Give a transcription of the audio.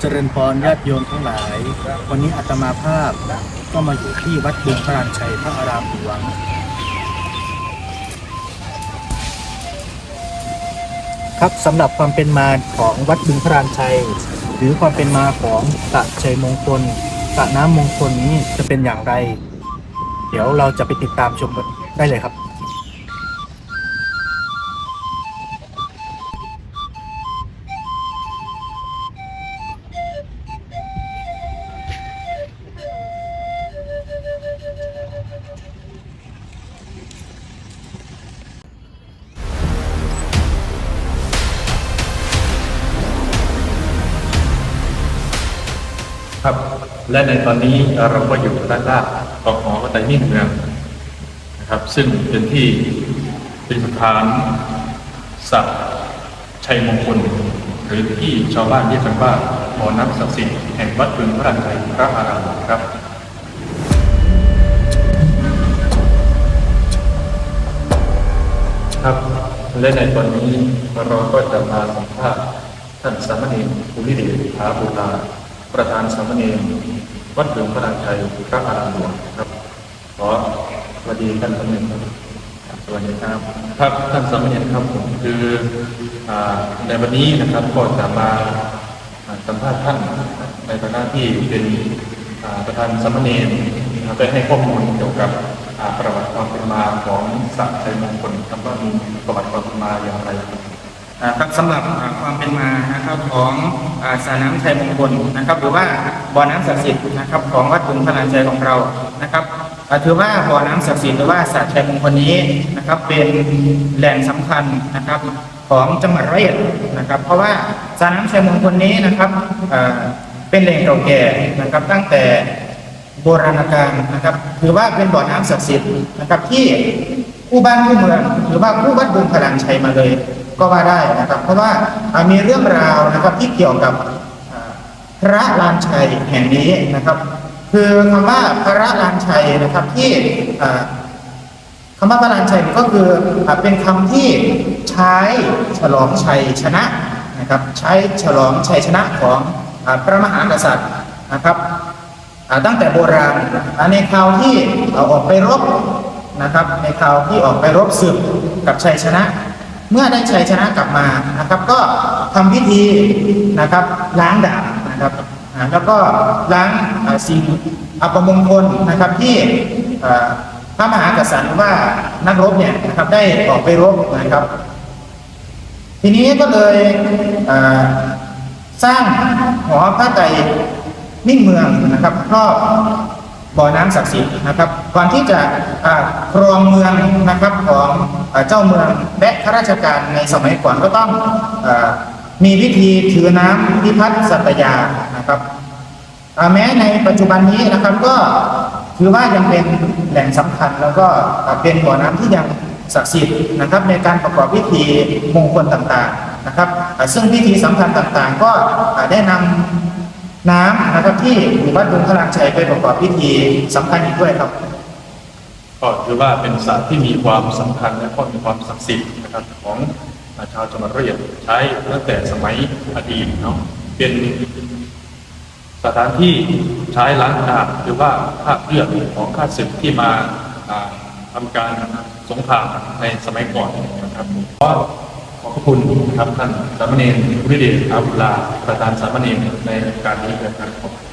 เจริญพรญาติโยมทั้งหลาย วันนี้อาตมาภาพก็มาอยู่ที่วัดบึงพระรานชัยพระอารามหลวงครับสำหรับความเป็นมาของวัดบึงพระรานชัย หรือความเป็นมาของสระชัยมงคลสระน้ำมงคลนี้จะเป็นอย่างไร เดี๋ยวเราจะไปติดตามชมได้เลยครับ ครับ และในตอนนี้เราก็อยู่ด้านล่างของหอวัดไตรมิ่งเมืองนะครับ ซึ่งเป็นที่เป็นสถานสัตว์ชัยมงคลหรือที่ชาวบ้านเรียกกันว่าบ่อน้ำศักดิ์สิทธิ์แห่งวัดบึงพระรันชัยพระอารามครับครับและในตอนนี้เราก็จะมาสัมภาษณ์ท่านสามเณรภูริเดชภาบุตา ประธานสามเณรวัดหลวงพระราชัยพระอารามหลวงครับ ขอสวัสดีท่านสามเณรครับสวัสดีครับครับท่านสามเณรครับผมคือในวันนี้นะครับก็จะมาสัมภาษณ์ท่านในฐานะที่เป็นประธานสามเณรนะครับได้ให้ข้อมูลเกี่ยวกับประวัติความเป็นมาของสัตว์ชัยมงคลครับว่ามีประวัติความเป็นมาอย่างไร ครับสำหรับความเป็นมานะครับของสระน้ำชัยมงคลนะครับ หรือว่าบ่อน้ำศักดิ์สิทธิ์นะครับ ของวัดบึงพลานชัยของเรานะครับถือว่าบ่อน้ำศักดิ์สิทธิ์หรือว่าสระชัยมงคลนี้นะครับ เป็นแหล่งสำคัญนะครับของจังหวัดร้อยเอ็ดนะครับ เพราะว่าสระน้ำชัยมงคลนี้นะครับเป็นแหล่งเก่าแก่นะครับตั้งแต่โบราณกาลนะครับถือว่าเป็นบ่อน้ำศักดิ์สิทธิ์นะครับที่ผู้บ้านผู้เมืองหรือว่าผู้วัดบึงพลังชัยมาเลย ก็ว่าได้นะครับ เพราะว่ามีเรื่องราวนะครับที่เกี่ยวกับพระลานชัยแห่งนี้นะครับ คือคำว่าพระลานชัยนะครับที่อ่าคำว่าพระลานชัยก็คืออเป็นคำที่ใช้ฉลองชัยชนะนะครับ ใช้ฉลองชัยชนะของอพระมหากษัตริย์นะครับตั้งแต่โบราณในคราวที่เอาออกไปรบนะครับ ในคราวที่ออกไปรบศึกกับชัยชนะ เมื่อได้ชัยชนะกลับมานะครับ ก็ทำพิธีนะครับล้างดาบนะครับแล้วก็ล้างสิ่งอัปมงคลนะครับที่อ่าพระมหากษัตริย์ว่านักรบเนี่ยนะครับได้ออกไปรบนะครับ ทีนี้ก็เลยสร้างหอพระไตรมิ่งเมืองนะครับครอบ บ่อน้ำศักดิ์สิทธิ์นะครับ ก่อนที่จะครองเมืองนะครับของอเจ้าเมืองและข้าราชการในสมัยก่อนก็ต้องอมีพิธีถือน้ำพิพัฒน์สัตยานะครับแม้ในปัจจุบันนี้นะครับก็ถือว่ายังเป็นแหล่งสำคัญ แล้วก็เป็นบ่อน้ำที่ยังศักดิ์สิทธิ์นะครับในการประกอบพิธีมงคลต่างๆนะครับ ซึ่งพิธีสำคัญต่างๆ ก็ได้นำ น้ำนะครับที่หมู่บ้านดุงพลังชัยไปประกอบพิธีสำคัญอีกด้วยครับ ก็ถือว่าเป็นสัตว์ที่มีความสำคัญและก็มีความศักดิ์สิทธิ์นะครับของชาวจังหวัดระยองใช้ตั้งแต่สมัยอดีตเนาะเป็นสถานที่ใช้ล้างดาบหรือว่าภาคเลือดของข้าศึกที่มาอ่าการสงครามในสมัยก่อนนะครับขอขอบ พระคุณครับท่านสามเณรวิเดชอาบุลาประธานสามเณรในการนี้นะครับ